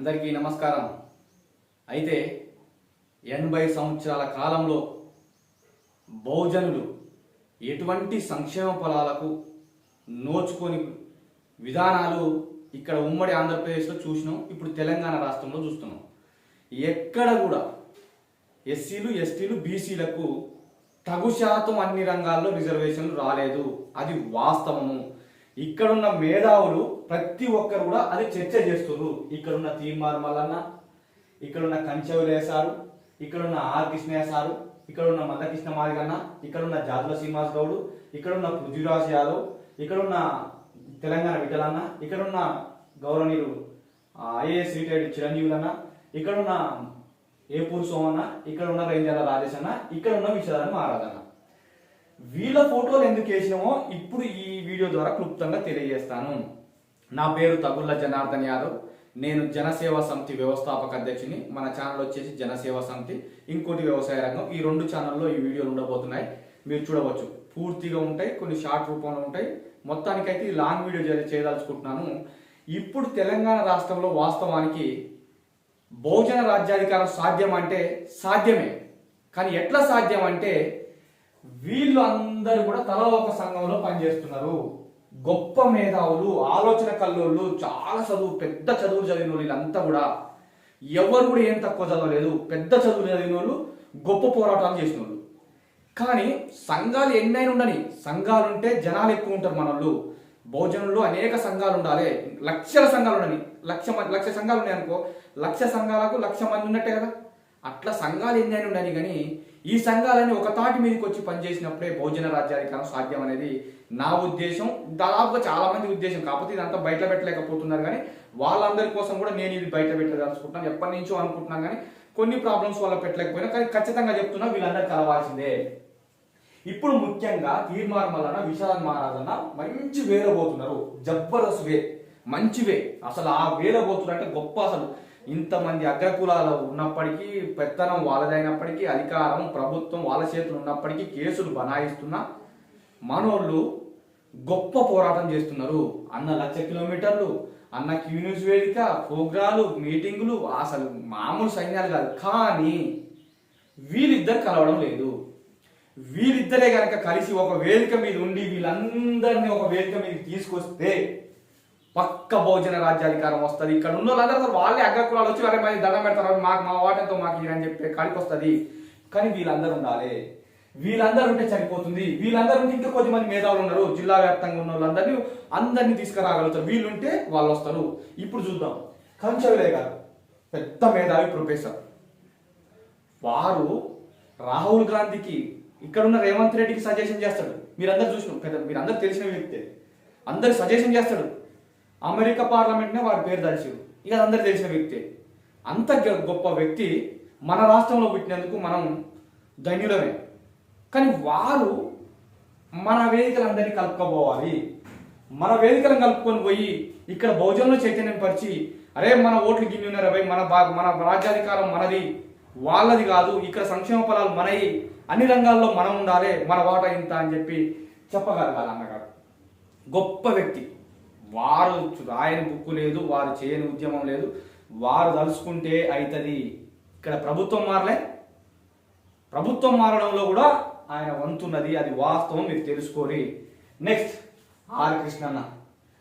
అందరికీ నమస్కారం. అయితే ఎనభై సంవత్సరాల కాలంలో బహుజనులు ఎటువంటి సంక్షేమ ఫలాలకు నోచుకొని విధానాలు ఇక్కడ ఉమ్మడి ఆంధ్రప్రదేశ్లో చూసినాం ఇప్పుడు తెలంగాణ రాష్ట్రంలో చూస్తున్నాం. ఎక్కడ కూడా ఎస్సీలు ఎస్టీలు బీసీలకు తగు శాతం అన్ని రంగాల్లో రిజర్వేషన్లు రాలేదు. అది వాస్తవము. ఇక్కడున్న మేధావులు ప్రతి ఒక్కరు కూడా అది చర్చ చేస్తున్నారు. ఇక్కడున్న తీర్మార్ మల్లన్న ఇక్కడున్న కంచెవులేసారు ఇక్కడున్న ఆర్ కృష్ణయ్య సారు ఇక్కడున్న మందకృష్ణ మాదిగన్న ఇక్కడున్న జాతుల శ్రీనివాస్ గౌడ్ ఇక్కడున్న పృథ్వీరాజ్ యాదవ్ ఇక్కడున్న తెలంగాణ విఠలన్న ఇక్కడున్న గౌరవనీయులు ఐఏఎస్ రిటైర్డ్ చిరంజీవులన్న ఇక్కడున్న ఏపూర్ సోమన్న ఇక్కడ ఉన్న రేంజర్ల రాజేష్ అన్న ఇక్కడ ఉన్న విషయాలను మహారాజన్న వీళ్ళ ఫోటోలు ఎందుకు వేసినామో ఇప్పుడు ఈ వీడియో ద్వారా క్లుప్తంగా తెలియజేస్తాను. నా పేరు తగుళ్ళ జనార్దన్ యాదవ్. నేను జనసేవ సమితి వ్యవస్థాపక అధ్యక్షుని. మన ఛానల్ వచ్చేసి జనసేవ సమితి. ఇంకోటి వ్యవసాయ రంగం. ఈ రెండు ఛానల్లో ఈ వీడియోలు ఉండబోతున్నాయి. మీరు చూడవచ్చు. పూర్తిగా ఉంటాయి. కొన్ని షార్ట్ రూపంలో ఉంటాయి. మొత్తానికైతే ఈ లాంగ్ వీడియో చేయదలుచుకుంటున్నాను. ఇప్పుడు తెలంగాణ రాష్ట్రంలో వాస్తవానికి బహుజన రాజ్యాధికారం సాధ్యం అంటే సాధ్యమే. కానీ ఎట్లా సాధ్యం అంటే వీళ్ళు అందరూ కూడా తల ఒక సంఘంలో పనిచేస్తున్నారు. గొప్ప మేధావులు ఆలోచన కల్లోళ్ళు చాలా చదువు పెద్ద చదువులు చదివిన వాళ్ళు వీళ్ళంతా కూడా ఎవరు కూడా ఏం తక్కువ చదవలేదు. పెద్ద చదువులు చదివిన వాళ్ళు గొప్ప పోరాటాలు చేసిన వాళ్ళు. కానీ సంఘాలు ఎన్నైనా ఉండని సంఘాలు ఉంటే జనాలు ఎక్కువ ఉంటారు మనోళ్ళు భోజనంలో అనేక సంఘాలు ఉండాలి. లక్షల సంఘాలు ఉండని లక్ష మంది లక్ష సంఘాలు ఉన్నాయి అనుకో లక్ష సంఘాలకు లక్ష మంది ఉన్నట్టే కదా. అట్లా సంఘాలు ఎన్నైనా ఉండని కానీ ఈ సంఘాలని ఒక తాటి మీదకి వచ్చి పనిచేసినప్పుడే భోజన రాజ్యాధికారం సాధ్యం అనేది నా ఉద్దేశం. దాదాపుగా చాలా మంది ఉద్దేశం. కాకపోతే ఇదంతా బయట పెట్టలేకపోతున్నారు కానీ వాళ్ళందరి కోసం కూడా నేను ఇది బయట పెట్టదలుచుకుంటున్నాను. ఎప్పటి నుంచో అనుకుంటున్నాను కానీ కొన్ని ప్రాబ్లమ్స్ వల్ల పెట్టలేకపోయినా కానీ ఖచ్చితంగా చెప్తున్నా వీళ్ళందరూ కలవాల్సిందే. ఇప్పుడు ముఖ్యంగా తీర్మార్ మల్లన విశాల్ మహారాజన్న మంచి వేరబోతున్నారు జబర్దస్త్ వే మంచి వే. అసలు ఆ వేరబోతున్నారు అంటే గొప్ప అసలు. ఇంతమంది అగ్రకులాలు ఉన్నప్పటికీ పెత్తనం వాళ్ళదైనప్పటికీ అధికారం ప్రభుత్వం వాళ్ళ చేతులు ఉన్నప్పటికీ కేసులు బనాయిస్తున్న మనోళ్ళు గొప్ప పోరాటం చేస్తున్నారు. అన్న లక్ష కిలోమీటర్లు అన్న క్యూన్యూస్ వేదిక ప్రోగ్రాలు మీటింగులు అసలు మామూలు సైన్యాలు కాదు. కానీ వీళ్ళిద్దరు కలవడం లేదు. వీళ్ళిద్దరే కనుక కలిసి ఒక వేదిక మీద ఉండి వీళ్ళందరినీ ఒక వేదిక మీద తీసుకొస్తే పక్క భోజన రాజ్యాధికారం వస్తుంది. ఇక్కడ ఉన్న వాళ్ళందరూ వాళ్ళే అగ్రకులాలు వచ్చి వాళ్ళే మంది దండం పెడతారు. మాకు మా వాటంతో మాకు అని చెప్పి కాడికి వస్తుంది. కానీ వీళ్ళందరూ ఉండాలి. వీళ్ళందరూ ఉంటే సరిపోతుంది. వీళ్ళందరూ ఉంటే ఇంకా కొద్ది మంది మేధావులు ఉన్నారు. జిల్లా వ్యాప్తంగా ఉన్న వాళ్ళందరినీ అందరినీ తీసుకురాగలుగుతారు. వీళ్ళుంటే వాళ్ళు వస్తారు. ఇప్పుడు చూద్దాం. కంచవిలే గారు పెద్ద మేధావి ప్రొఫెసర్. వారు రాహుల్ గాంధీకి ఇక్కడ ఉన్న రేవంత్ రెడ్డికి సజెషన్ చేస్తాడు. మీరందరూ చూసినాం పెద్ద మీరందరూ తెలిసిన వ్యక్తే. అందరు సజెషన్ చేస్తాడు. అమెరికా పార్లమెంట్నే వారి పేరు దర్శిడు ఇక అది అందరికి తెలిసిన వ్యక్తే. అంత గొప్ప వ్యక్తి మన రాష్ట్రంలో పుట్టినందుకు మనం ధన్యులమే. కానీ వారు మన వేదికలందరినీ కలుపుకోపోవాలి మన వేదికలను కలుపుకొని పోయి ఇక్కడ బహుజనులు చైతన్యం పరిచి అరే మన ఓట్లు గిన్నె ఉన్నారు మన బా మన రాజ్యాధికారం మనది వాళ్ళది కాదు ఇక్కడ సంక్షేమ ఫలాలు మనవి అన్ని రంగాల్లో మనం ఉండాలి మన వాట ఇంత అని చెప్పి చెప్పగలగాలి అన్నగారు. గొప్ప వ్యక్తి. వారు రాయని బుక్కు లేదు వారు చేయని ఉద్యమం లేదు. వారు తలుచుకుంటే అవుతుంది ఇక్కడ ప్రభుత్వం మారలే. ప్రభుత్వం మారడంలో కూడా ఆయన వంతున్నది. అది వాస్తవం మీరు తెలుసుకోరి. నెక్స్ట్ ఆర్ కృష్ణన్న.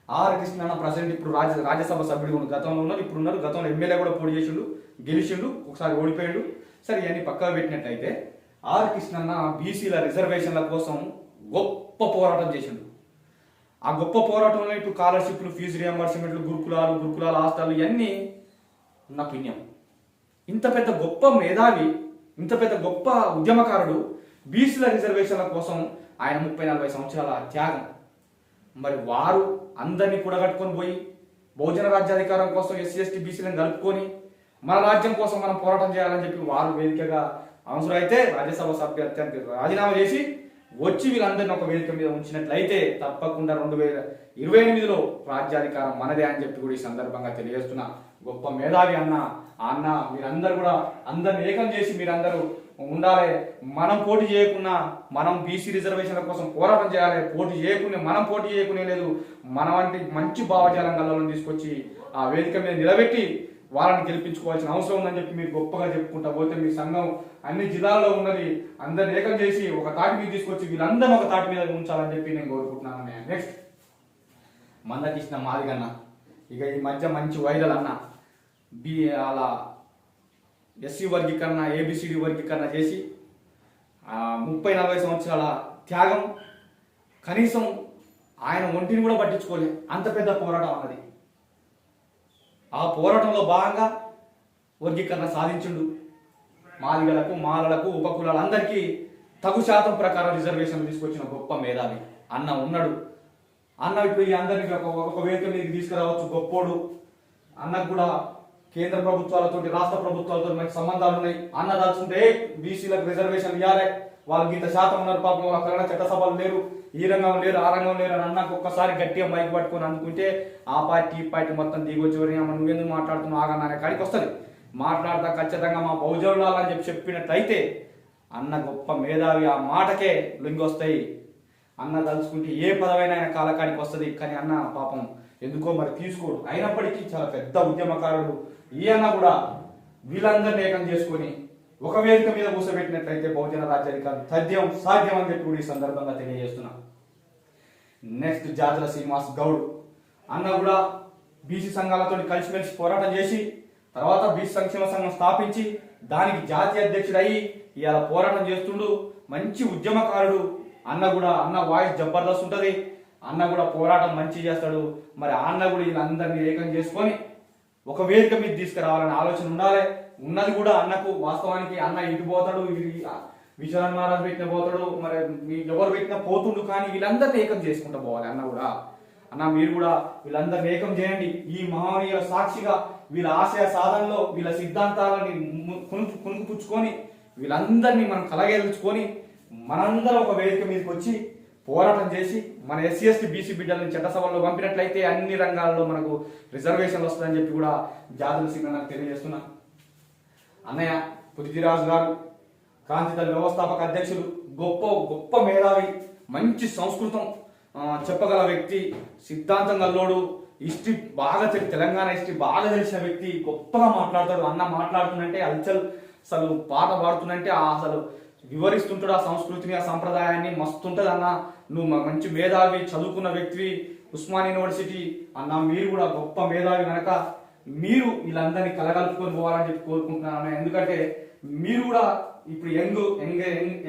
ఆర్ కృష్ణన్న ప్రజెంట్ ఇప్పుడు రాజ్య రాజ్యసభ సభ్యుడు గతంలో ఉన్నారు ఇప్పుడు ఉన్నారు గతంలో ఎమ్మెల్యే కూడా పోటీ చేసిండు గెలిచిండు ఒకసారి ఓడిపోయాడు. సరే ఇవన్నీ పక్కన పెట్టినట్టయితే ఆర్ కృష్ణన్న బీసీల రిజర్వేషన్ల కోసం గొప్ప పోరాటం చేసిండు. ఆ గొప్ప పోరాటంలో ఇటు స్కాలర్షిప్లు ఫీజు రియంబర్స్మెంట్లు గురుకులాలు గురుకులాలు హాస్టల్ ఇవన్నీ నా పుణ్యం. ఇంత పెద్ద గొప్ప మేధావి ఇంత పెద్ద గొప్ప ఉద్యమకారుడు బీసీల రిజర్వేషన్ల కోసం ఆయన ముప్పై నలభై సంవత్సరాల త్యాగం. మరి వారు అందరినీ కూడగట్టుకొని పోయి బహుజన రాజ్యాధికారం కోసం ఎస్సీ ఎస్టీ బీసీలను కలుపుకొని మన రాజ్యం కోసం మనం పోరాటం చేయాలని చెప్పి వారు వేదికగా అవసరమైతే రాజ్యసభ సభ్యత్వానికి రాజీనామా చేసి వచ్చి వీళ్ళందరినీ ఒక వేదిక మీద ఉంచినట్లయితే తప్పకుండా రెండు వేల ఇరవై ఎనిమిదిలో రాజ్యాధికారం మనదే అని చెప్పి కూడా ఈ సందర్భంగా తెలియజేస్తున్నా. గొప్ప మేధావి అన్న అన్న మీరందరూ కూడా అందరిని ఏకం చేసి మీరందరూ ఉండాలి. మనం పోటీ చేయకున్నా మనం బీసీ రిజర్వేషన్ల కోసం పోరాటం చేయాలి. పోటీ చేయకునే మనం పోటీ చేయకునే లేదు. మన వంటి మంచి భావజాలం గల్లను తీసుకొచ్చి ఆ వేదిక మీద నిలబెట్టి వాళ్ళని గెలిపించుకోవాల్సిన అవసరం ఉందని చెప్పి మీరు గొప్పగా చెప్పుకుంటా పోతే మీ సంఘం అన్ని జిల్లాల్లో ఉన్నది అందరిని ఏకం చేసి ఒక తాటి మీద తీసుకొచ్చి వీళ్ళందరం ఒక తాటి మీద ఉంచాలని చెప్పి నేను కోరుకుంటున్నాను నెక్స్ట్ మందకృష్ణ మాదిగన్న. ఇక ఈ మధ్య మంచి వైరల్ అన్న. బి అలా ఎస్సీ వర్గీకరణ ఏబిసిడి వర్గీకరణ చేసి ముప్పై నలభై సంవత్సరాల త్యాగం కనీసం ఆయన ఒంటిని కూడా పట్టించుకోలే. అంత పెద్ద పోరాటం అన్నది. ఆ పోరాటంలో భాగంగా వర్గీకరణ సాధించుండు. మాదిగలకు మాలలకు ఉపకులాలందరికీ తగు శాతం ప్రకారం రిజర్వేషన్ తీసుకొచ్చిన గొప్ప మేధావి అన్న ఉన్నాడు. అన్న ఇప్పుడు ఈ అందరికి ఒక ఒక వేదిక మీదకి తీసుకురావచ్చు గొప్పోడు. అన్నకు కూడా కేంద్ర ప్రభుత్వాలతో రాష్ట్ర ప్రభుత్వాలతో మంచి సంబంధాలు ఉన్నాయి అన్న దాల్చుంటే బీసీలకు రిజర్వేషన్ ఇవ్వాలి వాళ్ళకి ఇంత శాతం ఉన్నారు పాపం అక్కడ చట్టసభలు లేరు ఈ రంగం లేరు ఆ రంగం లేరు అని అన్నకు ఒక్కసారి గట్టిగా మైక్ పట్టుకొని అనుకుంటే ఆ పార్టీ ఈ పార్టీ మొత్తం దిగొచ్చి నువ్వెందుకు మాట్లాడుతున్నావు? ఆగన్నా అనే కాడికి వస్తుంది. మాట్లాడతా ఖచ్చితంగా మా బహుజనులాలని చెప్పి చెప్పినట్లయితే అన్న గొప్ప మేధావి ఆ మాటకే లొంగి వస్తాయి. అన్న తలుచుకుంటే ఏ పదవైనా ఆయన కాలకానికి వస్తుంది. కానీ అన్న పాపం ఎందుకో మరి తీసుకోడు. అయినప్పటికీ చాలా పెద్ద ఉద్యమకారుడు ఈ అన్న కూడా వీళ్ళందరినీ ఏకం చేసుకొని ఒక వేదిక మీద కూర్చోబెట్టినట్లయితే బహుజన రాజ్యాధికారం తథ్యం సాధ్యం అని చెప్పి కూడా ఈ సందర్భంగా తెలియజేస్తున్నా. నెక్స్ట్ జాతుల శ్రీనివాస్ గౌడ్. అన్న కూడా బీసీ సంఘాలతో కలిసిమెలిసి పోరాటం చేసి తర్వాత బీసీ సంక్షేమ సంఘం స్థాపించి దానికి జాతీయ అధ్యక్షుడయ్యి ఇలా పోరాటం చేస్తుండు. మంచి ఉద్యమకారుడు. అన్న కూడా అన్న వాయిస్ జబర్దస్త్ ఉంటుంది. అన్న కూడా పోరాటం మంచి చేస్తాడు. మరి అన్న కూడా వీళ్ళందరినీ ఏకం చేసుకొని ఒక వేదిక మీద తీసుకురావాలనే ఆలోచన ఉండాలి. ఉన్నది కూడా అన్నకు వాస్తవానికి అన్న ఇటు పోతాడు విశ్వనాథ్ మహారాజ్ పెట్టిన పోతాడు మరి ఎవరు పెట్టినా పోతుండు కానీ వీళ్ళందరినీ ఏకం చేసుకుంటూ పోవాలి అన్న కూడా. అన్న మీరు కూడా వీళ్ళందరినీ ఏకం చేయండి. ఈ మహనీయుల సాక్షిగా వీళ్ళ ఆశయ సాధనలో వీళ్ళ సిద్ధాంతాలని ము- కునుకు కునుకుపుచ్చుకొని వీళ్ళందరినీ మనం కలగేల్చుకొని మనందరం ఒక వేదిక మీదకి వచ్చి పోరాటం చేసి మన ఎస్సీ ఎస్టీ బీసీ బిడ్డలను చట్టసభల్లో పంపినట్లయితే అన్ని రంగాల్లో మనకు రిజర్వేషన్లు వస్తుందని చెప్పి కూడా జాతుల సింగ్ నాకు తెలియజేస్తున్నా అన్నయ్య పృథ్వీరాజు గారు క్రాంతిదళ వ్యవస్థాపక అధ్యక్షులు గొప్ప గొప్ప మేధావి మంచి సంస్కృతం చెప్పగల వ్యక్తి సిద్ధాంతం గల్లోడు హిస్టరీ బాగా తెలి తెలంగాణ హిస్టరీ బాగా తెలిసిన వ్యక్తి గొప్పగా మాట్లాడతాడు అన్న మాట్లాడుతుందంటే అల్చల్ అసలు పాట పాడుతుందంటే అసలు వివరిస్తుంటాడు ఆ సంస్కృతిని ఆ సంప్రదాయాన్ని మస్తుంటది అన్న. నువ్వు మంచి మేధావి చదువుకున్న వ్యక్తివి ఉస్మాన్ యూనివర్సిటీ అన్న మీరు కూడా గొప్ప మేధావి కనుక మీరు వీళ్ళందరినీ కలగలుపుకొని పోవాలని చెప్పి కోరుకుంటున్నాను ఎందుకంటే మీరు కూడా ఇప్పుడు యంగ్ యంగ్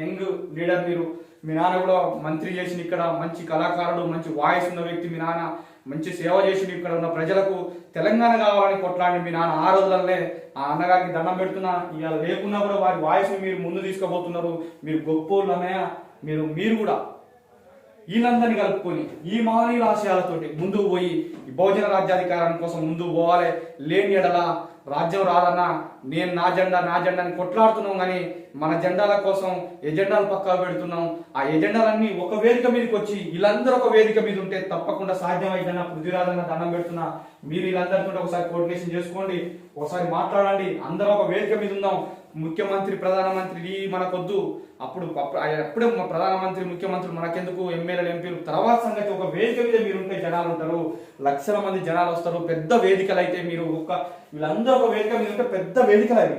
యంగ్- లీడర్ మీరు. మీ నాన్న కూడా మంత్రి చేసిన ఇక్కడ మంచి కళాకారుడు మంచి వాయిస్ ఉన్న వ్యక్తి మీ నాన్న. మంచి సేవ చేసిన ఇక్కడ ఉన్న ప్రజలకు తెలంగాణ కావాలని కొట్లాడి మీ నాన్న. ఆ రోజులనే ఆ అన్నగారికి దండం పెడుతున్నా. ఇవాళ లేకున్నా కూడా వారి వాయిస్ మీరు ముందు తీసుకుపోతున్నారు. మీరు గొప్ప మీరు మీరు కూడా వీళ్ళందరినీ కలుపుకొని ఈ మహనీయుల ఆశయాలతోటి ముందుకు పోయి ఈ బహుజన రాజ్యాధికారం కోసం ముందుకు పోవాలి. లేని ఎడల రాజ్యం రాదన్నా నేను నా జెండా నా జెండా అని కొట్లాడుతున్నాం కానీ మన జెండాల కోసం ఎజెండాలు పక్కా పెడుతున్నాం. ఆ ఎజెండాలన్నీ ఒక వేదిక మీదకి వచ్చి వీళ్ళందరూ ఒక వేదిక మీద ఉంటే తప్పకుండా సాధ్యమైందన్న పృథ్వీరాజన్న దండం పెడుతున్నా. మీరు వీళ్ళందరితో ఒకసారి కోఆర్డినేషన్ చేసుకోండి. ఒకసారి మాట్లాడండి. అందరం ఒక వేదిక మీద ఉందాం. ముఖ్యమంత్రి ప్రధానమంత్రి ఈ మనకొద్దు. అప్పుడు అప్పుడే ప్రధానమంత్రి ముఖ్యమంత్రి మనకెందుకు? ఎమ్మెల్యేలు ఎంపీలు. తర్వాత సంగతి ఒక వేదిక మీద మీరు ఉంటే జనాలు ఉంటారు లక్షల మంది జనాలు వస్తారు పెద్ద వేదికలు అయితే మీరు ఒక వీళ్ళందరూ ఒక వేదిక మీద ఉంటే పెద్ద వేదికలు అవి.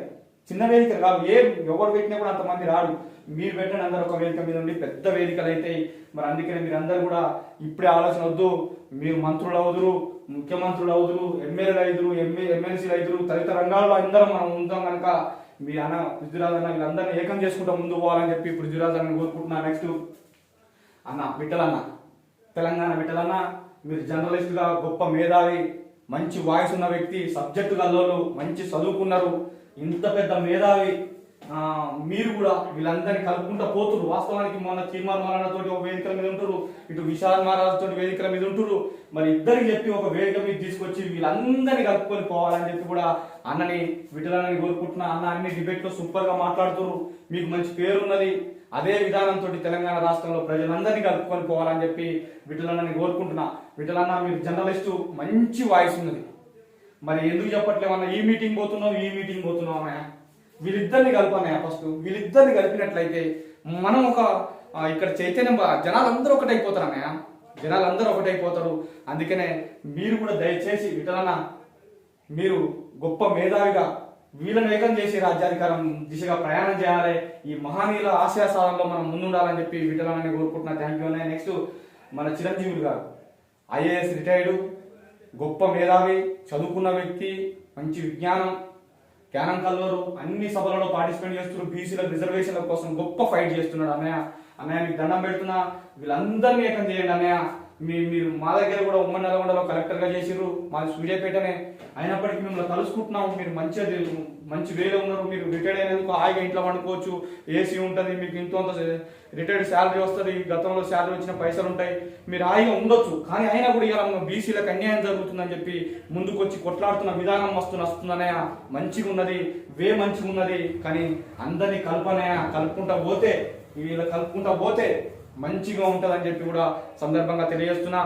చిన్న వేదికలు కాదు. ఏ ఎవరు పెట్టినా కూడా అంతమంది రాడు మీరు పెట్టిన అందరూ ఒక వేదిక మీద ఉండి పెద్ద వేదికలు అయితే మరి అందుకనే మీరందరూ కూడా ఇప్పుడే ఆలోచన వద్దు. మీరు మంత్రులు అవుదురు ముఖ్యమంత్రులు అవుదురు ఎమ్మెల్యేలు అయిదురు ఎమ్మె ఎమ్మెల్సీలు అయిదురు తదితర రంగాల్లో అందరం మనం ఉంటాం కనుక మీ అన్న పృథ్వీరాజ్ అన్న వీళ్ళందరినీ ఏకం చేసుకుంటా ముందు పోవాలని చెప్పి పృథ్వీరాజ్ అన్న కోరుకుంటున్నా. నెక్స్ట్ అన్న విఠలన్న తెలంగాణ విఠలన్న మీరు జర్నలిస్టుగా గొప్ప మేధావి మంచి వాయిస్ ఉన్న వ్యక్తి సబ్జెక్టు గల్లోళ్ళు మంచి చదువుకున్నారు. ఇంత పెద్ద మేధావి మీరు కూడా వీళ్ళందరినీ కలుపుకుంటా పోతున్నారు వాస్తవానికి మొన్న చీమార్ మహారాజాతోటి ఒక వేదికల మీద ఉంటారు ఇటు విశాల్ మహారాజ్ తోటి వేదికల మీద ఉంటారు మరి ఇద్దరికి చెప్పి ఒక వేదిక మీద తీసుకొచ్చి వీళ్ళందరినీ కలుపుకొని పోవాలని చెప్పి కూడా అన్నని విఠలన్నని కోరుకుంటున్నా అన్న అన్ని డిబేట్లో సూపర్గా మాట్లాడుతున్నారు మీకు మంచి పేరు ఉన్నది అదే విధానంతో తెలంగాణ రాష్ట్రంలో ప్రజలందరినీ కలుపుకొని పోవాలని చెప్పి విఠలన్నని కోరుకుంటున్నా. విఠలన్న మీరు జర్నలిస్టు మంచి వాయిస్ ఉన్నది. మరి ఎందుకు చెప్పట్లేమన్నా ఈ మీటింగ్ పోతున్నావు ఈ మీటింగ్ పోతున్నావు అన్నయ్య? వీళ్ళిద్దరిని కలపన్నయ్య ఫస్ట్ వీళ్ళిద్దరిని కలిపినట్లయితే మనం ఒక ఇక్కడ చైతన్యం జనాలందరూ ఒకటైపోతారు అన్నయ్య జనాలందరూ ఒకటైపోతారు. అందుకనే మీరు కూడా దయచేసి విఠలన్న మీరు గొప్ప మేధావిగా వీళ్ళని వేగం చేసి రాజ్యాధికారం దిశగా ప్రయాణం చేయాలి. ఈ మహనీయుల ఆశయ సాధనలో మనం ముందుండాలని చెప్పి విటలనని కోరుకుంటున్నా. థ్యాంక్ యూ అన్నయ్య. నెక్స్ట్ మన చిరంజీవులు గారు. ఐఏఎస్ రిటైర్డు గొప్ప మేధావి చదువుకున్న వ్యక్తి మంచి విజ్ఞానం క్యానం కల్వరు అన్ని సభలలో పార్టిసిపేట్ చేస్తున్నారు. బీసీల రిజర్వేషన్ల కోసం గొప్ప ఫైట్ చేస్తున్నాడు అన్నయ్య. అన్నయ్య మీకు దండం పెడుతున్నా. వీళ్ళందరినీ ఏకం చేయండి అన్నయ్య. మీ మీరు మా దగ్గర కూడా ఉమ్మడి నల్గొండలో కలెక్టర్గా చేసిర్రు మాది సూర్యాపేటనే. అయినప్పటికీ మిమ్మల్ని కలుసుకుంటున్నాం మీరు మంచిగా మంచి వేలో ఉన్నారు మీరు రిటైర్డ్ అయినందుకు హాయిగా ఇంట్లో వండుకోవచ్చు ఏసీ ఉంటుంది మీకు ఇంత అంత రిటైర్డ్ శాలరీ వస్తుంది గతంలో శాలరీ వచ్చిన పైసలు ఉంటాయి మీరు హాయిగా ఉండొచ్చు. కానీ అయినా కూడా ఇలా బీసీలకు అన్యాయం జరుగుతుందని చెప్పి ముందుకు వచ్చి కొట్లాడుతున్న విధానం వస్తున్న వస్తుందనే మంచిగా ఉన్నది వే మంచిగా ఉన్నది కానీ అందరినీ కలపనయా కలుపుకుంటా పోతే వీళ్ళు కలుపుకుంటా పోతే మంచిగా ఉంటుందని చెప్పి కూడా సందర్భంగా తెలియజేస్తున్నా.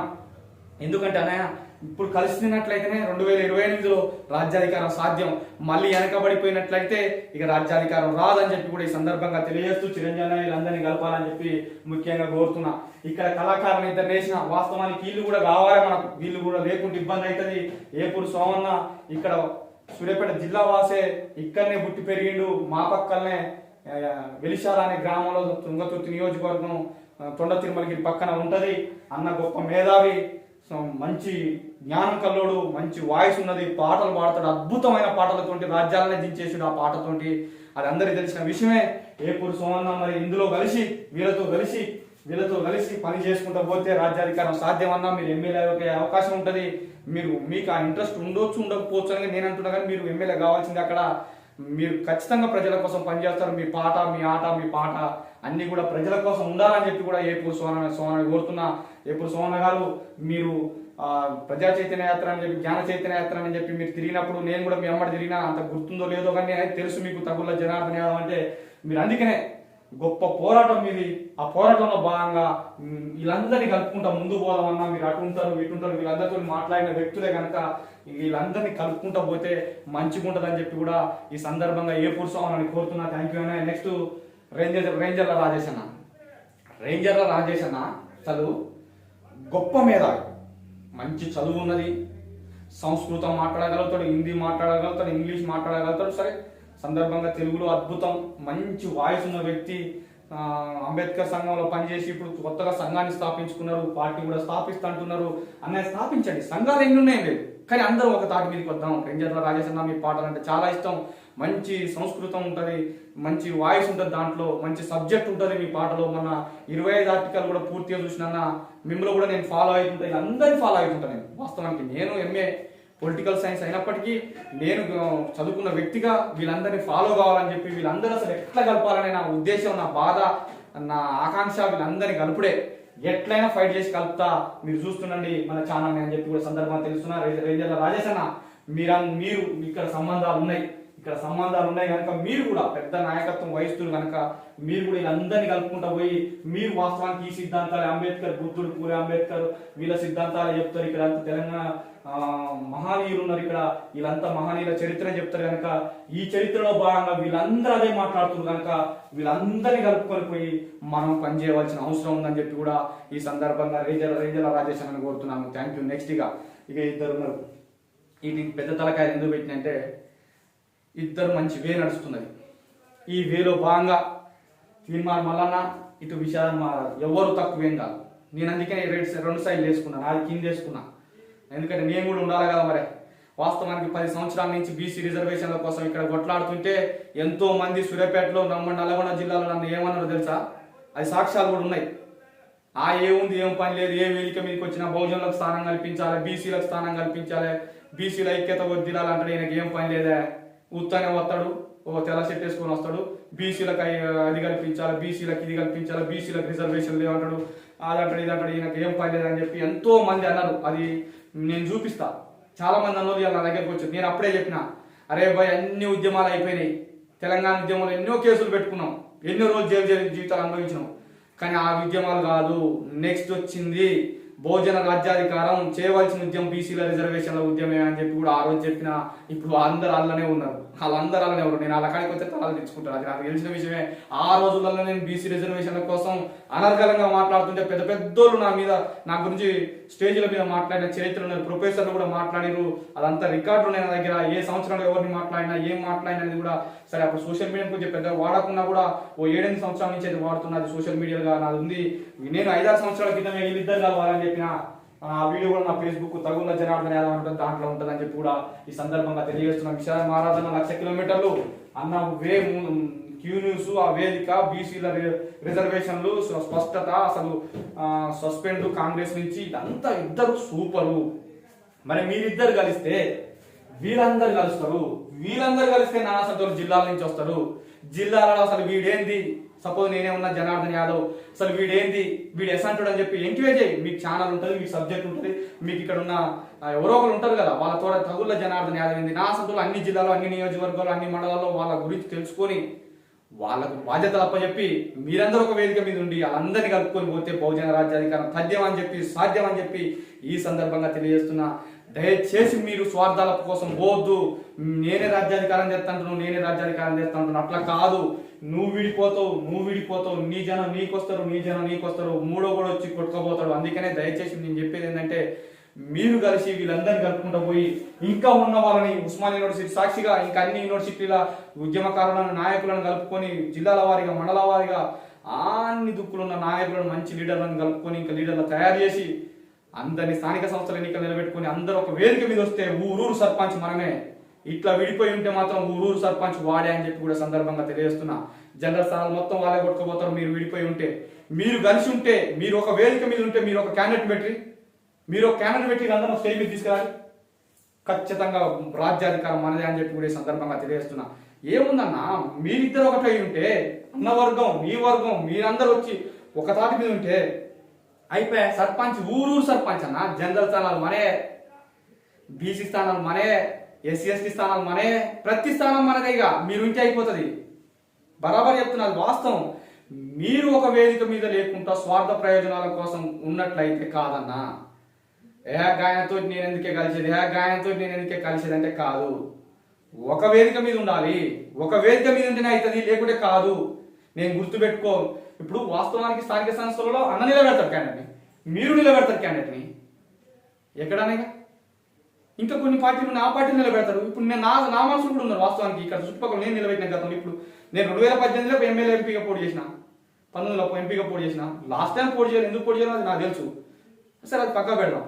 ఎందుకంటే అన్నయ్య ఇప్పుడు కలిసినట్లయితేనే రెండు వేల ఇరవై ఎనిమిదిలో రాజ్యాధికారం సాధ్యం. మళ్ళీ వెనకబడిపోయినట్లయితే ఇక రాజ్యాధికారం రాదని చెప్పి కూడా ఈ సందర్భంగా తెలియజేస్తూ చిరంజీవి వీళ్ళందరినీ కలపాలని చెప్పి ముఖ్యంగా కోరుతున్నా. ఇక్కడ కళాకారులు ఇద్దరు వేసిన వాస్తవానికి వీళ్ళు కూడా కావాలి మనకు వీళ్ళు కూడా లేకుంటే ఇబ్బంది అవుతుంది. ఏపూరు సోమన్న ఇక్కడ సూర్యాపేట జిల్లా వాసే ఇక్కడనే పుట్టి పెరిగిండు. మా పక్కనే వెలిశాల అనే గ్రామంలో తుంగతుర్తి నియోజకవర్గం తొండ తిరుమలగిరి పక్కన ఉంటుంది. అన్న గొప్ప మేధావి. మంచి జ్ఞానం కల్లోడు మంచి వాయిస్ ఉన్నది. పాటలు పాడతాడు. అద్భుతమైన పాటలతోటి రాజ్యాలనే దించేసాడు ఆ పాటతోటి. అది అందరికీ తెలిసిన విషయమే. ఏపూరు సోమన్న మరి ఇందులో కలిసి వీళ్ళతో కలిసి వీళ్ళతో కలిసి పని చేసుకుంటూ పోతే రాజ్యాధికారం సాధ్యమన్నా మీరు ఎమ్మెల్యే అయ్యే అవకాశం ఉంటుంది. మీరు మీకు ఆ ఇంట్రెస్ట్ ఉండొచ్చు ఉండకపోవచ్చు అని నేను అంటున్నా కానీ మీరు ఎమ్మెల్యే కావాల్సింది అక్కడ. మీరు ఖచ్చితంగా ప్రజల కోసం పనిచేస్తారు. మీ పాట మీ ఆట మీ పాట. అన్ని కూడా ప్రజల కోసం ఉండాలని చెప్పి కూడా ఏపూరు సోన సోన కోరుతున్నా ఏపూరు సోన గారు మీరు ప్రజా చైతన్య యాత్ర అని చెప్పి జ్ఞాన చైతన్య యాత్ర అని చెప్పి మీరు తిరిగినప్పుడు నేను కూడా మీ అమ్మడి తిరిగినా అంత గుర్తుందో లేదో కానీ తెలుసు మీకు తగుళ్ళ జనార్దన్ యాదవ్ అంటే. మీరు అందుకనే గొప్ప పోరాటం మీది. ఆ పోరాటంలో భాగంగా వీళ్ళందరినీ కలుపుకుంటా ముందు పోదామన్నా. మీరు అటు ఉంటారు ఇటు ఉంటారు వీళ్ళందరితో మాట్లాడిన వ్యక్తులే కనుక వీళ్ళందరినీ కలుపుకుంటా పోతే మంచిగా ఉంటుందని చెప్పి కూడా ఈ సందర్భంగా ఏ పురుషం కోరుతున్నా. థ్యాంక్ యూ అన్న నెక్స్ట్ రేంజర్ రేంజర్ల రాజేష్ అన్న. రేంజర్ల రాజేష్ అన్న అసలు గొప్ప మేధావి. మంచి చదువు ఉన్నది. సంస్కృతం మాట్లాడగలుగుతాడు హిందీ మాట్లాడగలుగుతాడు ఇంగ్లీష్ మాట్లాడగలుగుతాడు సరే. సందర్భంగా తెలుగులో అద్భుతం మంచి వాయిస్ ఉన్న వ్యక్తి అంబేద్కర్ సంఘంలో పనిచేసి ఇప్పుడు కొత్తగా సంఘాన్ని స్థాపించుకున్నారు పార్టీ కూడా స్థాపిస్తా అంటున్నారు అన్నయ్య స్థాపించండి. సంఘాలు ఎన్ని ఉన్నాయి లేదు. కానీ అందరూ ఒక తాటి మీదకి వద్దాం. రేంజర్ల రాజేష్ అన్న మీ పాటలు అంటే చాలా ఇష్టం. మంచి సంస్కృతం ఉంటుంది మంచి వాయిస్ ఉంటుంది దాంట్లో మంచి సబ్జెక్ట్ ఉంటుంది మీ పాటలో. మన ఇరవై ఐదు ఆర్టికల్ కూడా పూర్తిగా చూసిన మిమ్మల్ని కూడా నేను ఫాలో అవుతుంటా అందరినీ ఫాలో అవుతుంటా నేను. వాస్తవానికి నేను ఎంఏ పొలిటికల్ సైన్స్ అయినప్పటికీ నేను చదువుకున్న వ్యక్తిగా వీళ్ళందరినీ ఫాలో కావాలని చెప్పి వీళ్ళందరూ అసలు ఎట్లా కలపాలనే నా ఉద్దేశం నా బాధ నా ఆకాంక్ష వీళ్ళందరినీ కలుపుడే. ఎట్లయినా ఫైట్ చేసి కలుపుతా. మీరు చూస్తుండండి మన ఛానల్ అని చెప్పి కూడా సందర్భంగా తెలుస్తున్నా. రే- రేంజర్ల రాజేష్ అన్న మీరు మీరు ఇక్కడ సంబంధాలు ఉన్నాయి ఇక్కడ సంబంధాలు ఉన్నాయి కనుక మీరు కూడా పెద్ద నాయకత్వం వహిస్తున్నారు కనుక మీరు కూడా వీళ్ళందరినీ కలుపుకుంటా పోయి మీరు వాస్తవానికి ఈ సిద్ధాంతాలు అంబేద్కర్ బుద్ధుడు పూరి అంబేద్కర్ వీళ్ళ సిద్ధాంతాలు చెప్తారు. ఇక్కడ తెలంగాణ మహానీయులు ఉన్నారు ఇక్కడ. వీళ్ళంతా మహానీయుల చరిత్ర చెప్తారు కనుక ఈ చరిత్రలో భాగంగా వీళ్ళందరూ అదే మాట్లాడుతున్నారు కనుక వీళ్ళందరినీ కలుపుకొని పోయి మనం పనిచేయవలసిన అవసరం ఉందని చెప్పి కూడా ఈ సందర్భంగా రేజల రేజల రాజేష్ అని కోరుతున్నాము. థ్యాంక్ యూ నెక్స్ట్ ఇక ఇక ఇద్దరు ఉన్నారు. ఇది పెద్ద తలకాయ ఎందుకు పెట్టినంటే ఇద్దరు మంచి వే నడుస్తున్నది. ఈ వేలో భాగంగా తీర్మాన మల్లన్న ఇటు విషయాలు ఎవరు తక్కువేం కాదు. నేను అందుకే రెండు రెండు సైడ్లు వేసుకున్నా నాది కింద వేసుకున్నా. ఎందుకంటే నేను కూడా ఉండాలి కదా మరి. వాస్తవానికి పది సంవత్సరాల నుంచి బీసీ రిజర్వేషన్ల కోసం ఇక్కడ కొట్లాడుతుంటే ఎంతో మంది సూర్యాపేటలో నమ్మ నల్గొండ జిల్లాలో నన్ను ఏమన్నారో తెలుసా? అది సాక్ష్యాలు కూడా ఉన్నాయి. ఆ ఏముంది ఏం పని లేదు ఏ వేదిక మీదకి వచ్చినా బహుజనులకు స్థానం కల్పించాలి బీసీలకు స్థానం కల్పించాలి బీసీల ఐక్యత వర్దిలాలంటే ఈయనకి ఏం పని లేదా. ఉత్తనే వస్తాడు ఓ తెల్ల సెట్ వేసుకొని వస్తాడు. బీసీలకు అది కల్పించాలి బీసీలకు ఇది కల్పించాలి బీసీలకు రిజర్వేషన్ లేవంటాడు. అదంటాడు ఇదంటాడు ఈయనకు ఏం పని లేదని చెప్పి ఎంతో మంది అన్నారు. అది నేను చూపిస్తా. చాలా మంది అన్నోళ్ళు నా దగ్గరకు వచ్చారు. నేను అప్పుడే చెప్పిన అరే భయ్ అన్ని ఉద్యమాలు అయిపోయినాయి. తెలంగాణ ఉద్యమంలో ఎన్నో కేసులు పెట్టుకున్నాం. ఎన్నో రోజులు జైలు జైలు జీవితాలు అనుభవించినాం. కానీ ఆ ఉద్యమాలు కాదు నెక్స్ట్ వచ్చింది. భోజన రాజ్యాధికారం చేయవలసిన ఉద్యమం బీసీల రిజర్వేషన్ల ఉద్యమే అని చెప్పి కూడా ఆ రోజు చెప్పిన ఇప్పుడు అందరు అల్లనే ఉన్నారు. వాళ్ళందరూ అలానే ఎవరు నేను వాళ్ళ కాడికి వచ్చే తలాలు తెచ్చుకుంటారు అది నాకు తెలిసిన విషయమే. ఆ రోజులలో నేను బీసీ రిజర్వేషన్ల కోసం అనర్గలంగా మాట్లాడుతుంటే పెద్ద పెద్దోళ్ళు నా మీద నా గురించి స్టేజ్ల మీద మాట్లాడిన చరిత్ర ప్రొఫెసర్లు కూడా మాట్లాడిరు అదంతా రికార్డు ఉన్నాయి నా దగ్గర. ఏ సంవత్సరంలో ఎవరిని మాట్లాడినా ఏం మాట్లాడినది కూడా సరే అప్పుడు సోషల్ మీడియా కొంచెం పెద్ద వాడకుండా కూడా ఓ ఏడెనిమిది సంవత్సరాల నుంచి అది వాడుతున్నది సోషల్ మీడియాగా నాది ఉంది. నేను ఐదారు సంవత్సరాల క్రితం వీళ్ళిద్దరు కలవాలని చెప్పిన ఆ వీడియో కూడా నా ఫేస్బుక్ తగుల జనార్దన్ యాదవ్ అంటే దాంట్లో ఉంటుందని చెప్పి కూడా ఈ సందర్భంగా తెలియజేస్తున్న. విశాల మహారాజన్న లక్ష కిలోమీటర్లు అన్న వే క్యూ న్యూస్ ఆ వేదిక బీసీల రిజర్వేషన్లు స్పష్టత అసలు సస్పెండ్ కాంగ్రెస్ నుంచి ఇదంతా ఇద్దరు సూపరు. మరి మీరిద్దరు కలిస్తే వీళ్ళందరు కలుస్తారు. వీళ్ళందరూ కలిస్తే నానా సంతోష్ జిల్లాల నుంచి వస్తారు. జిల్లాలలో అసలు వీడేంది? సపోజ్ నేనే ఉన్న జనార్దన్ యాదవ్ అసలు వీడేంది వీడు ఎసంటుడు అని చెప్పి ఎంక్వైరీ చేయి. మీకు ఛానల్ ఉంటుంది మీకు సబ్జెక్ట్ ఉంటుంది మీకు ఇక్కడ ఉన్న ఎవరో ఒకరు ఉంటారు కదా వాళ్ళ తోడ తగుళ్ళ జనార్దన్ యాదవ్ ఏంది? నా సంతోష్ అన్ని జిల్లాలో అన్ని నియోజకవర్గాలు అన్ని మండలాల్లో వాళ్ళ గురించి తెలుసుకొని వాళ్ళకు బాధ్యతలు అప్పచెప్పి మీరందరూ ఒక వేదిక మీద ఉండి వాళ్ళందరినీ కలుపుకొని పోతే బహుజన రాజ్యాధికారం తథ్యం అని చెప్పి సాధ్యం అని చెప్పి ఈ సందర్భంగా తెలియజేస్తున్నా. దయచేసి మీరు స్వార్థాల కోసం పోవద్దు. నేనే రాజ్యాధికారం చేస్తాను నేనే రాజ్యాధికారం చేస్తాను అట్లా కాదు. నువ్వు విడిపోతావు నువ్వు విడిపోతావు. నీ జనం నీకొస్తారు నీ జనం నీకొస్తారు. మూడో కూడా వచ్చి కొట్టుకోపోతాడు. అందుకనే దయచేసి నేను చెప్పేది ఏంటంటే మీరు కలిసి వీళ్ళందరినీ కలుపుకుంటూ పోయి ఇంకా ఉన్న వాళ్ళని ఉస్మానియా యూనివర్సిటీ సాక్షిగా ఇంకా అన్ని యూనివర్సిటీల ఉద్యమకారులను నాయకులను కలుపుకొని జిల్లాల వారిగా మండల వారిగా అన్ని దుక్కులున్న నాయకులను మంచి లీడర్లను కలుపుకొని ఇంకా లీడర్లు తయారు చేసి అందరిని స్థానిక సంస్థల ఎన్నికలు నిలబెట్టుకొని అందరూ ఒక వేదిక మీద వస్తే ఊరూరు సర్పంచ్ మనమే. ఇట్లా విడిపోయి ఉంటే మాత్రం ఊరూరు సర్పంచ్ వాడే అని చెప్పి కూడా సందర్భంగా తెలియజేస్తున్నా. జనరల్ స్థానాలు మొత్తం వాళ్ళే కొట్టుకోపోతారు మీరు విడిపోయి ఉంటే. మీరు కలిసి ఉంటే మీరు ఒక వేదిక మీద ఉంటే మీరు ఒక క్యాండిడేట్ పెట్టి మీరు ఒక క్యాండిడేట్ పెట్టి అందరం స్టేజ్ మీద తీసుకురాలి. ఖచ్చితంగా రాజ్యాధికారం మనదే అని చెప్పి కూడా ఈ సందర్భంగా తెలియజేస్తున్నా. ఏముందన్నా మీరిద్దరు ఒకటి అయి ఉంటే అన్న వర్గం మీ వర్గం మీరందరూ వచ్చి ఒక తాటి మీద ఉంటే అయిపోయా సర్పంచ్ ఊరూరు సర్పంచ్ అన్న జనరల్ స్థానాలు మనే బీసీ స్థానాలు మనే ఎస్సీ ఎస్టీ స్థానాలు మనే ప్రతి స్థానం మనదే ఇక మీరు ఉంటే అయిపోతుంది. బరాబర్ చెప్తున్నారు వాస్తవం. మీరు ఒక వేదిక మీద లేకుండా స్వార్థ ప్రయోజనాల కోసం ఉన్నట్లయితే కాదన్నా. ఏ గాయంతో నేను ఎందుకే కలిసేది? ఏ గాయంతో నేను ఎందుకే కలిసేది అంటే కాదు. ఒక వేదిక మీద ఉండాలి. ఒక వేదిక మీద ఉంటేనే అవుతుంది లేకుంటే కాదు. నేను గుర్తుపెట్టుకో ఇప్పుడు వాస్తవానికి స్థానిక సంస్థలలో అన్న నిలబెడతారు క్యాండిడేట్ని. మీరు నిలబెడతారు క్యాండిడేట్ని. ఎక్కడనేగా? ఇంకా కొన్ని పార్టీలు నా పార్టీలు నిలబెడతారు. ఇప్పుడు నేను నా నా మనసులు కూడా ఉన్నారు వాస్తవానికి ఇక్కడ చుట్టుపక్కల నేను నిలబెట్టిన గతంలో. ఇప్పుడు నేను రెండు వేల పద్దెనిమిదిలో ఎమ్మెల్యే ఎంపీగా పోటీ చేసిన. పంతొమ్మిదిలో ఎంపీగా పోటీ చేసిన. లాస్ట్ టైం పోటీ చేయాలి ఎందుకు పోటీ చేయాలి అది నాకు తెలుసు. సరే అది పక్కా పెడదాం.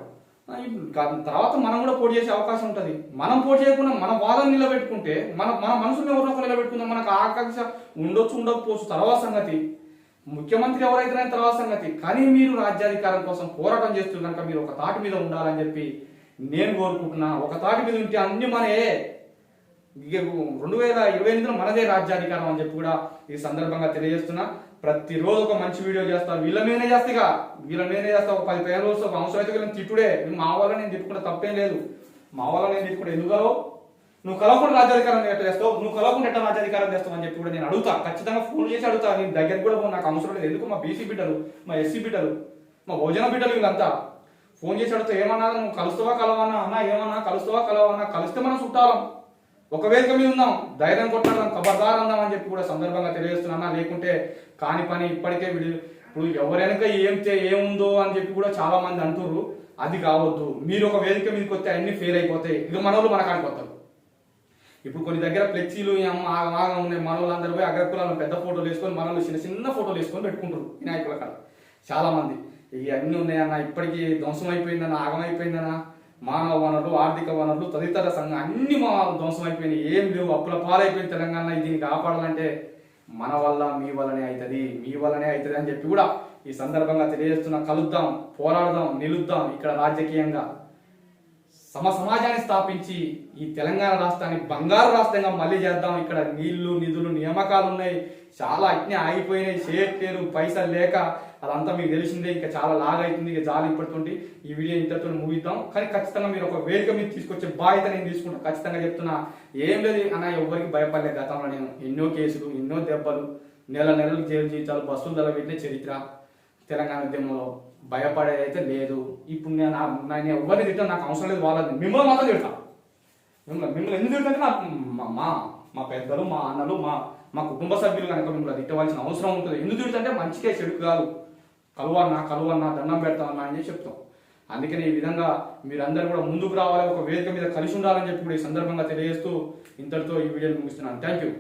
తర్వాత మనం కూడా పోటీ చేసే అవకాశం ఉంటుంది. మనం పోటీ చేయకుండా మన వాదన నిలబెట్టుకుంటే మన మన మనసుని ఎవరినో ఒకరు నిలబెట్టుకుందాం. మనకు ఆకాంక్ష ఉండొచ్చు ఉండకపోవచ్చు తర్వాత సంగతి. ముఖ్యమంత్రి ఎవరైతేనే తర్వాత సంగతి. కానీ మీరు రాజ్యాధికారం కోసం పోరాటం చేస్తున్నారు మీరు ఒక తాటి మీద ఉండాలని చెప్పి నేను కోరుకుంటున్నా. ఒక తాటి మీద ఉంటే అన్ని మనయే. రెండు వేల ఇరవై ఎనిమిదిలో మనదే రాజ్యాధికారం అని చెప్పి కూడా ఈ సందర్భంగా తెలియజేస్తున్నా. ప్రతిరోజు ఒక మంచి వీడియో చేస్తాను వీళ్ళ మీదనే చేస్తా వీళ్ళ మీదనే చేస్తా. ఒక పది పదిహేను రోజులు ఒక అవసరం అయితే వీళ్ళని తిట్టుడే. మా వల్ల నేను తిట్టుకుంటే తప్పేం లేదు. మా వల్ల నేను తిట్టుకుంటే ఎందుకు నువ్వు కలవకుండా రాజ్యాధికారం ఎట్లా చేస్తావు? నువ్వు కలవకుండా ఎట్లా రాజ్యాధికారం చేస్తావు అని చెప్పి కూడా నేను అడుగుతా. ఖచ్చితంగా ఫోన్ చేసి అడుగుతా. నేను దగ్గర కూడా నాకు అవసరం లేదు. ఎందుకు? మా బీసీ బిడ్డలు మా ఎస్సీ బిడ్డలు మా భోజన బిడ్డలు వీళ్ళంతా. ఫోన్ చేసి అడుగుతా ఏమన్నా నువ్వు కలుస్తావా కలవన్నా అన్నా ఏమన్నా కలుస్తావా కలవన్నా కలిస్తే మనం చుట్టాలం. ఒక వేదిక మీద ఉందాం. ధైర్యం కొట్టాడం ఖబర్దార్ అందాం అని చెప్పి కూడా సందర్భంగా తెలియజేస్తున్నా లేకుంటే కాని పని ఇప్పటికే విడి ఇప్పుడు ఎవరైనా ఏం ఏముందో అని చెప్పి కూడా చాలా మంది అంటుర్రు. అది కావద్దు. మీరు ఒక వేదిక మీదకి వస్తే అన్ని ఫెయిల్ అయిపోతాయి. ఇక మనోళ్ళు మన కాడికి వస్తారు. ఇప్పుడు కొన్ని దగ్గర ఫ్లెక్సీలు ఈ ఆగం ఉన్నాయి. మనోళ్ళు పోయి అగ్రకులాలను పెద్ద ఫోటోలు వేసుకొని మనోళ్ళు చిన్న చిన్న ఫోటోలు వేసుకొని పెట్టుకుంటారు వినాయకుల కళ చాలా మంది ఇవి అన్ని ఉన్నాయన్న ఇప్పటికీ ధ్వంసం అయిపోయిందన్న ఆగం అయిపోయిందన్న మానవ వనరులు ఆర్థిక వనరులు తదితర సంఘం అన్ని మా ధ్వంసం అయిపోయినాయి ఏం లేవు. అప్పుల పాలైపోయింది తెలంగాణ. దీన్ని కాపాడాలంటే మన వల్ల మీ వల్లనే అవుతుంది మీ వల్లనే అవుతుంది అని చెప్పి కూడా ఈ సందర్భంగా తెలియజేస్తున్నా. కలుద్దాం పోరాడదాం నిలుద్దాం ఇక్కడ రాజకీయంగా. సమ సమాజాన్ని స్థాపించి ఈ తెలంగాణ రాష్ట్రాన్ని బంగారు రాష్ట్రంగా మళ్ళీ చేద్దాం. ఇక్కడ నీళ్ళు నిధులు నియామకాలు ఉన్నాయి. చాలా అట్నే ఆగిపోయినాయి. చేయట్లేరు పైసలు లేక అదంతా మీకు తెలిసిందే. ఇంకా చాలా లాగ్ అవుతుంది. ఇక జాలి ఇప్పటితోటి ఈ వీడియో ఇంతతో ముగిద్దాం. కానీ ఖచ్చితంగా మీరు ఒక వేదిక మీద తీసుకొచ్చే బాధ్యత నేను తీసుకుంటా. ఖచ్చితంగా చెప్తున్నా. ఏం లేదు అన్న ఎవరికి భయపడలేదు గతంలో నేను. ఎన్నో కేసులు ఎన్నో దెబ్బలు నెల నెలలు జైలు జీవితాలు బస్సులు తలబెట్టిన చరిత్ర తెలంగాణ ఉద్యమంలో. భయపడేది అయితే లేదు. ఇప్పుడు నేను నా- నేను ఎవరిని తిట్టా నాకు అవసరం లేదు వాళ్ళని మిమ్మల్ని మాత్రం తిడతా. మిమ్మల్ని మిమ్మల్ని ఎందుకు తింటే నాకు మా- మా పెద్దలు మా అన్నలు మా మా కుటుంబ సభ్యులు కనుక మిమ్మల్ని తిట్టవలసిన అవసరం ఉంటుంది. ఎందుకు తిడుతుంటే మంచికే చెడు కాదు. కలువన్నా కలువన్నా దండం పెడతామన్నా అని చెప్పి చెప్తాం. అందుకని ఈ విధంగా మీరందరూ కూడా ముందుకు రావాలి. ఒక వేదిక మీద కలిసి ఉండాలని చెప్పి కూడా ఈ సందర్భంగా తెలియజేస్తూ ఇంతటితో ఈ వీడియోని ముగిస్తున్నాను. Thank you